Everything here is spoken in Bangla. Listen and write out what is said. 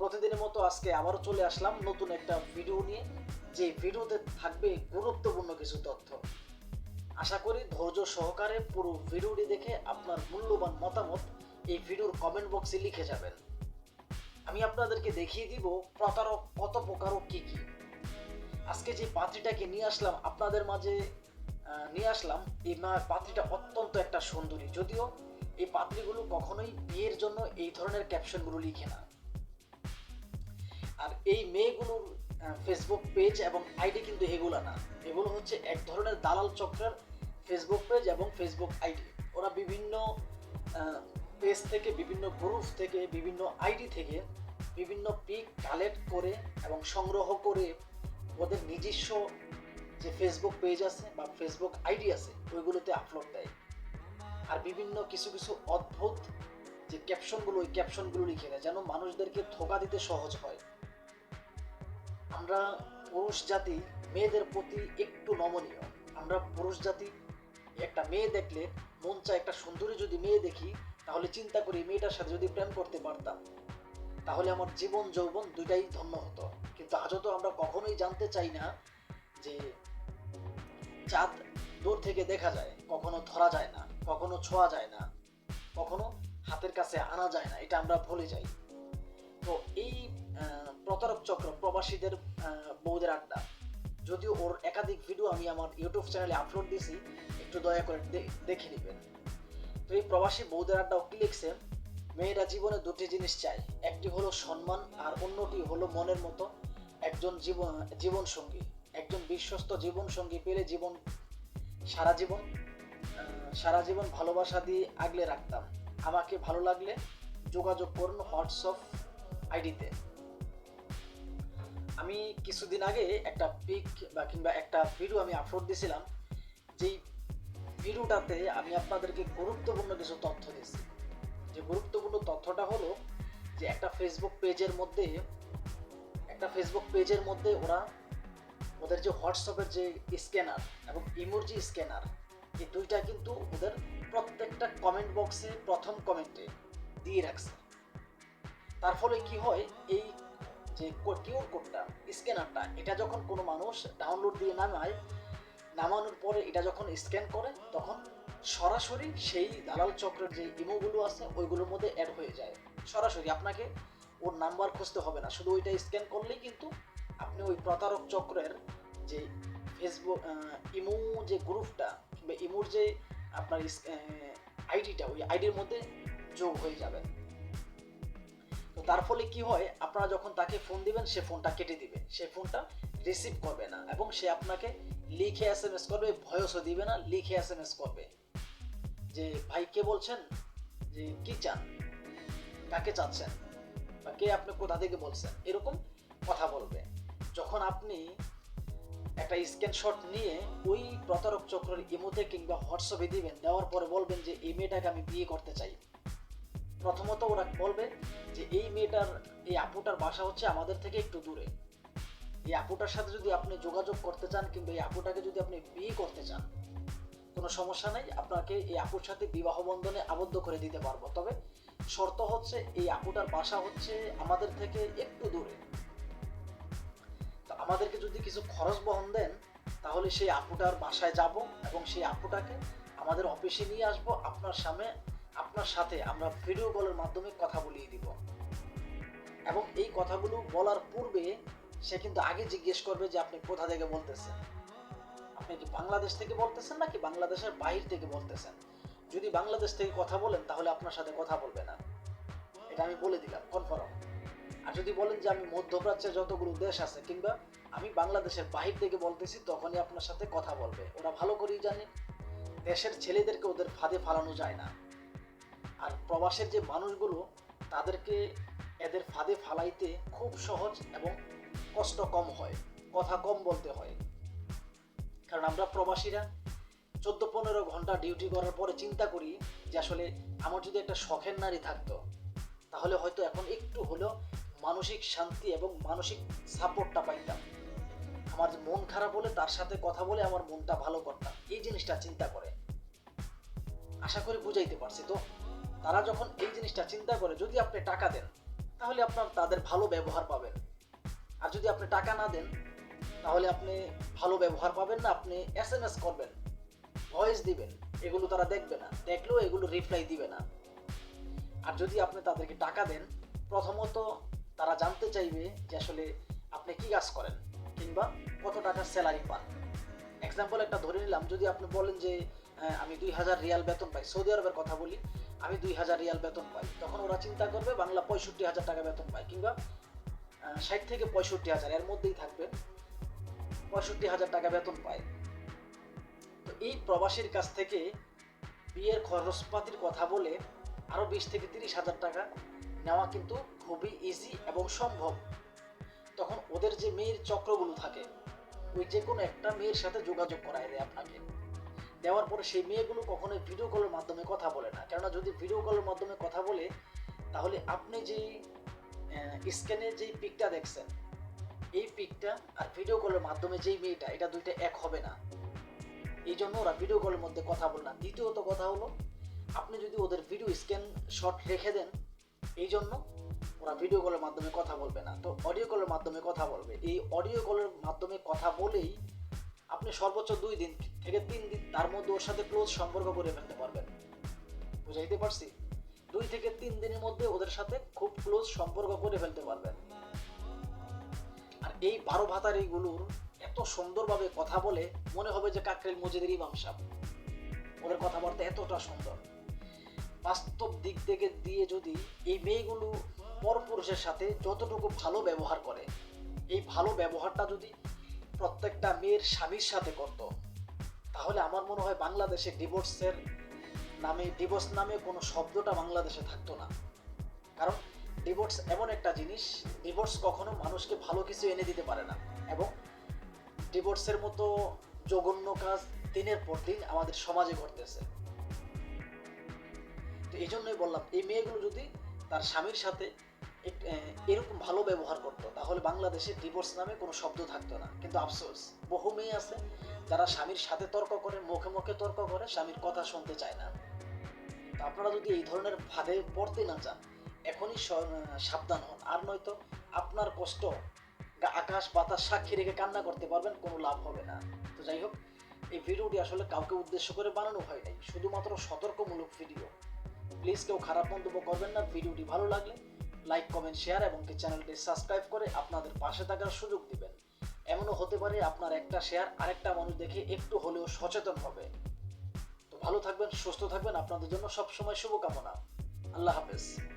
প্রতিদিনের মতো আজকে আবারও চলে আসলাম নতুন একটা ভিডিও নিয়ে, যে ভিডিওতে থাকবে গুরুত্বপূর্ণ কিছু তথ্য। আশা করি ধৈর্য সহকারে পুরো ভিডিওটি দেখে আপনার মূল্যবান মতামত এই ভিডিওর কমেন্ট বক্সে লিখে যাবেন। আমি আপনাদেরকে দেখিয়ে দিব প্রতারক কত প্রকার কি কি। আজকে যে পাত্রীটাকে নিয়ে আসলাম, আপনাদের মাঝে নিয়ে আসলাম, এই পাত্রীটা অত্যন্ত একটা সুন্দরী। যদিও এই পাত্রীগুলো কখনোই বিয়ের জন্য এই ধরনের ক্যাপশনগুলো লিখে না। আর এই মেয়েগুলোর ফেসবুক পেজ এবং আইডি কিন্তু এগুলো না। এগুলো হচ্ছে এক ধরনের দালাল চক্রের ফেসবুক পেজ এবং ফেসবুক আইডি ওরা বিভিন্ন পেজ থেকে, বিভিন্ন গ্রুপ থেকে, বিভিন্ন আইডি থেকে বিভিন্ন পিক কালেক্ট করে এবং সংগ্রহ করে ওদের নিজস্ব যে ফেসবুক পেজ আছে বা ফেসবুক আইডি আছে, ওইগুলোতে আপলোড দেয়। আর বিভিন্ন কিছু কিছু অদ্ভুত যে ক্যাপশনগুলো ওই ক্যাপশনগুলো লিখে দেয়, যেন মানুষদেরকে ধোকা দিতে সহজ হয়। আমরা পুরুষ জাতি, মেয়েদের প্রতি একটু নমনীয়। আমরা পুরুষ জাতি, একটা মেয়ে দেখলে মন চায় একটা সুন্দরী যদি মেয়ে দেখি, তাহলে চিন্তা করি মেয়েটার সাথে যদি প্রেম করতে পারতাম, তাহলে আমার জীবন যৌবন দুইটাই ধন্য হতো। কিন্তু আজও তো আমরা কখনোই জানতে চাই না যে চাঁদ দূর থেকে দেখা যায়, কখনো ধরা যায় না, কখনো ছোঁয়া যায় না, কখনো হাতের কাছে আনা যায় না, এটা আমরা ভুলে যাই। তো এই প্রতারক চক্র প্রবাসীদের আহ, বউদের আড্ডা। যদিও ওর একাধিক ভিডিও আমি আমার ইউটিউব চ্যানেলে আপলোড দিয়েছি একটু দয়া করে দেখে নেবেন। তো এই প্রবাসী বৌদের আড্ডা কি লিখছে মেয়েরা জীবনে দুটি জিনিস চায়। একটি হলো সম্মান আর অন্যটি হলো মনের মতো একজন জীবন জীবন সঙ্গী একজন বিশ্বস্ত জীবন সঙ্গী পেলে জীবন সারা জীবন সারা জীবন ভালোবাসা দিয়ে আগলে রাখতাম। আমাকে ভালো লাগলে যোগাযোগ করুন হোয়াটসঅ্যাপ আইডিতে। আমি কিছুদিন আগে একটা পিক বা কিংবা একটা ভিডিও আমি আপলোড দিয়েছিলাম, যেই ভিডিওটাতে আমি আপনাদেরকে গুরুত্বপূর্ণ কিছু তথ্য দিয়েছি। যে গুরুত্বপূর্ণ তথ্যটা হলো যে একটা ফেসবুক পেজের মধ্যে, একটা ফেসবুক পেজের মধ্যে ওরা ওদের যে হোয়াটসঅ্যাপের যে স্ক্যানার এবং ইমোজি স্ক্যানার এই দুইটা কিন্তু ওদের প্রত্যেকটা কমেন্ট বক্সে প্রথম কমেন্টে দিয়ে রাখছে। তার ফলে কি হয়, এই যে কিউর কোডটা স্ক্যানারটা এটা যখন কোনো মানুষ ডাউনলোড দিয়ে নামায় নামানোর পরে এটা যখন স্ক্যান করে, তখন সরাসরি সেই দালাল চক্রের যে ইমোগুলো আছে, ওইগুলোর মধ্যে অ্যাড হয়ে যায়। সরাসরি আপনাকে ওর নাম্বার খুঁজতে হবে না। শুধু ওইটা স্ক্যান করলেই কিন্তু আপনি ওই প্রতারক চক্রের যে ফেসবুক ইমো যে গ্রুপটা কিংবা ইমোর যে আপনার আইডিটা ওই আইডির মধ্যে যোগ হয়ে যাবেন তো তার ফলে কি হয়, আপনারা যখন তাকে ফোন দিবেন, সে ফোনটা কেটে দিবে। সে ফোনটা রিসিভ করবে না এবং সে আপনাকে লিখে এস এম এস করবে ভয়েসও দিবে না, লিখে এস এম এস করবে। যে ভাই কে বলছেন? যে কি চান? কাকে চাচ্ছেন? বা কে আপনি কোথা থেকে বলছেন? এরকম কথা বলবে। যখন আপনি একটা স্ক্রিনশট নিয়ে ওই প্রতারক চক্রের ইমোতে কিংবা হোয়াটসঅ্যাপে দিবেন, দেওয়ার পরে বলবেন যে, এই মেয়েটাকে আমি বিয়ে করতে চাই। প্রথমত ওরা বলবে যে এই মেয়েটার, এই আপুটার বাসা হচ্ছে আমাদের থেকে একটু দূরে। এই আপুটার সাথে যদি আপনি যোগাযোগ করতে চান কিংবা এই আপুটাকে যদি আপনি বিয়ে করতে চান, কোনো সমস্যা নেই, আপনাকে এই আপুর সাথে বিবাহ বন্ধনে আবদ্ধ করে দিতে পারব। তবে শর্ত হচ্ছে এই আপুটার বাসা হচ্ছে আমাদের থেকে একটু দূরে। তো আমাদেরকে যদি কিছু খরচ বহন দেন, তাহলে সেই আপুটার বাসায় যাব এবং সেই আপুটাকে আমাদের অফিসে নিয়ে আসব, আপনার সামনে আপনার সাথে আমরা ভিডিও কলের মাধ্যমে কথা বলিয়ে দিব। এবং এই কথাগুলো বলার পূর্বে সে কিন্তু আগে জিজ্ঞেস করবে যে আপনি কোথা থেকে বলতেছেন? আপনি কি বাংলাদেশ থেকে বলতেছেন নাকি বাংলাদেশের বাইরে থেকে বলতেছেন? যদি বাংলাদেশ থেকে কথা বলেন, তাহলে আপনার সাথে কথা বলবে না। এটা আমি বলে দিলাম কনফার্ম আর যদি বলেন যে আমি মধ্যপ্রাচ্যের যতগুলো দেশ আছে, কিংবা আমি বাংলাদেশের বাহির থেকে বলতেছি, তখনই আপনার সাথে কথা বলবে। ওরা ভালো করেই জানে। দেশের ছেলেদেরকে ওদের ফাঁদে ফালানো যায় না। আর প্রবাসের যে মানুষগুলো, তাদেরকে এদের ফাঁদে ফালাইতে খুব সহজ এবং কষ্ট কম হয়, কথা কম বলতে হয়। কারণ আমরা প্রবাসীরা চোদ্দ পনেরো ঘণ্টা ডিউটি করার পরে চিন্তা করি যে আসলে আমার যদি একটা শখের নারী থাকতো, তাহলে হয়তো এখন একটু হলেও মানসিক শান্তি এবং মানসিক সাপোর্টটা পাইতাম। আমার মন খারাপ হলে তার সাথে কথা বলে আমার মনটা ভালো করতাম, এই জিনিসটা চিন্তা করে। আশা করি বুঝাইতে পারছি তো? তারা যখন এই জিনিসটা চিন্তা করে যদি আপনি টাকা দেন তাহলে আপনার তাদের ভালো ব্যবহার পাবেন। আর যদি আপনি টাকা না দেন তাহলে আপনি ভালো ব্যবহার পাবেন না আপনি এস এম এস করবেন ভয়েস দিবেন এগুলো তারা দেখবে না। দেখলেও এগুলো রিপ্লাই দিবে না। আর যদি আপনি তাদেরকে টাকা দেন প্রথমত তারা জানতে চাইবে যে আসলে আপনি কি কাজ করেন কিংবা কত টাকার স্যালারি পান। এক্সাম্পল একটা ধরে নিলাম যদি আপনি বলেন যে আহ, আমি দুই হাজার রিয়াল বেতন পাই। সৌদি আরবের কথা বলি আমি দুই হাজার রিয়াল বেতন পাই। তখন ওরা চিন্তা করবে বাংলা পঁয়ষট্টি হাজার টাকা বেতন পাই কিংবা ষাট থেকে পঁয়ষট্টি হাজার, এর মধ্যেই থাকবে। পঁয়ষট্টি হাজার টাকা বেতন পায়। তো এই প্রবাসীর কাছ থেকে বিয়ের খরচপাতির কথা বলে আরও বিশ থেকে তিরিশ হাজার টাকা নেওয়া কিন্তু খুবই ইজি এবং সম্ভব। তখন ওদের যে মেয়ের চক্রগুলো থাকে, ওই যে কোনো একটা মেয়ের সাথে যোগাযোগ করায় দেয় আপনাকে। দেওয়ার পরে সেই মেয়েগুলো কখনোই ভিডিও কলের মাধ্যমে কথা বলে না। কেননা যদি ভিডিও কলের মাধ্যমে কথা বলে, তাহলে আপনি যেই স্ক্যানে যেই পিকটা দেখছেন, এই পিকটা আর ভিডিও কলের মাধ্যমে যেই মেয়েটা, এটা দুইটা এক হবে না। এই জন্য ওরা ভিডিও কলের মধ্যে কথা বলে না। দ্বিতীয়ত কথা হলো, আপনি যদি ওদের ভিডিও স্ক্যান শট রেখে দেন, এই জন্য ওরা ভিডিও কলের মাধ্যমে কথা বলবে না। তো অডিও কলের মাধ্যমে কথা বলবে। এই অডিও কলের মাধ্যমে কথা বলেই আপনি সর্বোচ্চ দুই দিন থেকে তিন দিন তার মধ্যে ওর সাথে ক্লোজ সম্পর্ক করে ফেলতে পারবেন। বুঝাইতে পারছি? দুই থেকে তিন দিনের মধ্যে ওদের সাথে খুব ক্লোজ সম্পর্ক করে ফেলতে পারবেন। আর এই বারো ভাতারিগুলোর এত সুন্দরভাবে কথা বলে মনে হবে যে কাকরেল মজিদের ইমাম সাহেব। ওদের কথাবার্তা এতটা সুন্দর। বাস্তব দিক থেকে দিয়ে যদি এই মেয়েগুলো পরপুরুষের সাথে যতটুকু ভালো ব্যবহার করে, এই ভালো ব্যবহারটা যদি প্রত্যেকটা মেয়ের স্বামীর সাথে করত তাহলে আমার মনে হয় বাংলাদেশে ডিভোর্সের নামে ডিভোর্স নামে কোনো শব্দটা বাংলাদেশে থাকতো না। কারণ ডিভোর্স এমন একটা জিনিস ডিভোর্স কখনো মানুষকে ভালো কিছু এনে দিতে পারে না। এবং ডিভোর্সের মতো জঘন্য কাজ দিনের পর দিন আমাদের সমাজে ঘটতেছে। তো এই জন্যই বললাম, এই মেয়েগুলো যদি তার স্বামীর সাথে এরকম ভালো ব্যবহার করতো, তাহলে বাংলাদেশে ডিভোর্স নামে কোনো শব্দ থাকতো না। কিন্তু আফসোস, বহু মেয়ে আছে যারা স্বামীর সাথে তর্ক করে, মুখে মুখে তর্ক করে, স্বামীর কথা শুনতে চায় না। আপনারা যদি এই ধরনের ফাঁদে পড়তে না চান, এখনই সাবধান হন। আর নয়তো আপনার কষ্ট আকাশ, বাতাস, সাক্ষী রেখে কান্না করতে পারবেন, কোনো লাভ হবে না। তো যাই হোক, এই ভিডিওটি আসলে কাউকে উদ্দেশ্য করে বানানো হয় নাই, শুধুমাত্র সতর্কমূলক ভিডিও। প্লিজ কেউ খারাপ মন্তব্য করবেন না, ভিডিওটি ভালো লাগলে লাইক কমেন্ট শেয়ার এবং কি চ্যানেলটি সাবস্ক্রাইব করে আপনাদের পাশে থাকার সুযোগ দিবেন। এমনও হতে পারে আপনার একটা শেয়ার আরেকটা মানুষ দেখে একটু হলেও সচেতন হবে। তো ভালো থাকবেন, সুস্থ থাকবেন, আপনাদের জন্য সবসময় শুভকামনা। আল্লাহ হাফেজ।